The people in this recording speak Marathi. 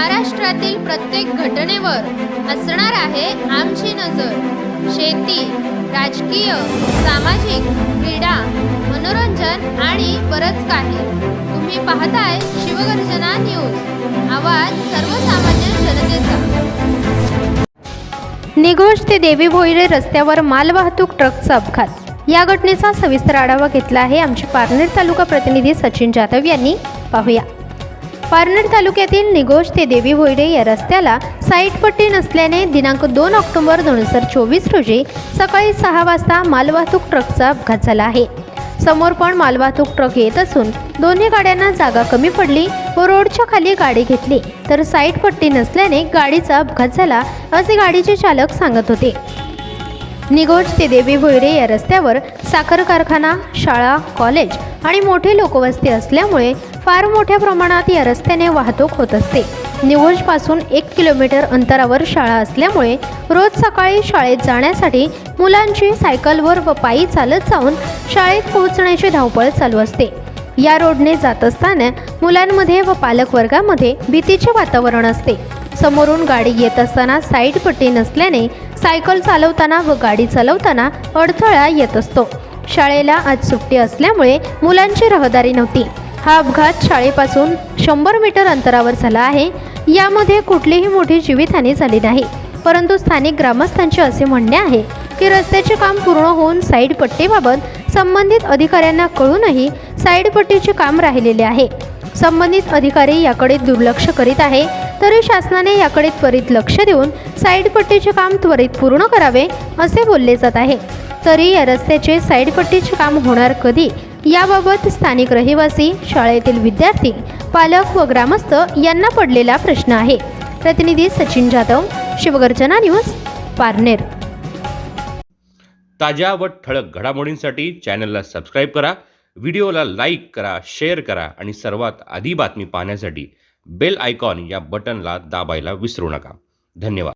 महाराष्ट्रातील प्रत्येक घटनेवर असणार आहे आमची नजर. शेती राजकीय सामाजिक क्रीडा मनोरंजन आणि बरंच काही. तुम्ही पाहताय शिवगर्जना न्यूज. आवाज सर्वसामान्य जनतेचा. निघोष ते देवी भोईरे रस्त्यावर मालवाहतूक ट्रकचा अपघात. या घटनेचा सविस्तर आढावा घेतला आहे आमचे पारनेर तालुका प्रतिनिधी सचिन जाधव यांनी. पाहूया. पारनेर तालुक्यातील निघोष ते देवी भोयडे या रस्त्याला साईटपट्टी नसल्याने दिनांक दोन ऑक्टोबर दोन हजार चोवीस रोजी सकाळी सहा वाजता मालवाहतूक ट्रकचा अपघात झाला आहे. समोर पण मालवाहतूक ट्रक येत असून दोन्ही गाड्यांना जागा कमी पडली व रोडच्या खाली गाडी घेतली. तर साईटपट्टी नसल्याने गाडीचा अपघात झाला असे गाडीचे चालक सांगत होते. निगोज ते देवी भोयरे या रस्त्यावर साखर कारखाना शाळा कॉलेज आणि मोठी लोकवस्ती असल्यामुळे फार मोठ्या प्रमाणात या रस्त्याने वाहतूक होत असते. निगोजपासून एक किलोमीटर अंतरावर शाळा असल्यामुळे रोज सकाळी शाळेत जाण्यासाठी मुलांची सायकलवर व पायी चालत जाऊन शाळेत पोहोचण्याची धावपळ चालू असते. या रोडने जात असताना मुलांमध्ये व पालक वर्गामध्ये भीतीचे वातावरण असते. समोरून गाडी येत असताना साईड पट्टी नसल्याने सायकल चालवताना व गाडी चालवताना अडथळा येत असतो. शाळेला आज सुट्टी असल्यामुळे मुलांची रहदारी नव्हती. हा अपघात शाळेपासून शंभर मीटर अंतरावर झाला आहे. यामध्ये कुठलीही मोठी जीवितहानी झाली नाही. परंतु स्थानिक ग्रामस्थांचे असे म्हणणे आहे की रस्त्याचे काम पूर्ण होऊन साईड पट्टीबाबत संबंधित अधिकाऱ्यांना कळूनही साईड पट्टीचे काम राहिलेले आहे. संबंधित अधिकारी याकडे दुर्लक्ष करीत आहे. तरी शासनाने याकडे त्वरित लक्ष देऊन साईडपट्टीचे काम त्वरित पूर्ण करावे असे बोलले जात आहे. तरी या रस्त्याचे साईडपट्टीचे काम होणार कधी? याबाबत स्थानिक रहिवासी शाळेतील विद्यार्थी पालक व ग्रामस्थ यांना पडलेला प्रश्न आहे. प्रतिनिधी सचिन जाधव शिवगर्जना न्यूज पारनेर. ताज्या व ठळक घडामोडींसाठी चॅनलला सबस्क्राईब करा व्हिडिओला लाईक करा शेअर करा आणि सर्वात आधी बातमी पाहण्यासाठी बेल आयकॉन या बटनला दाबायला विसरू नका. धन्यवाद.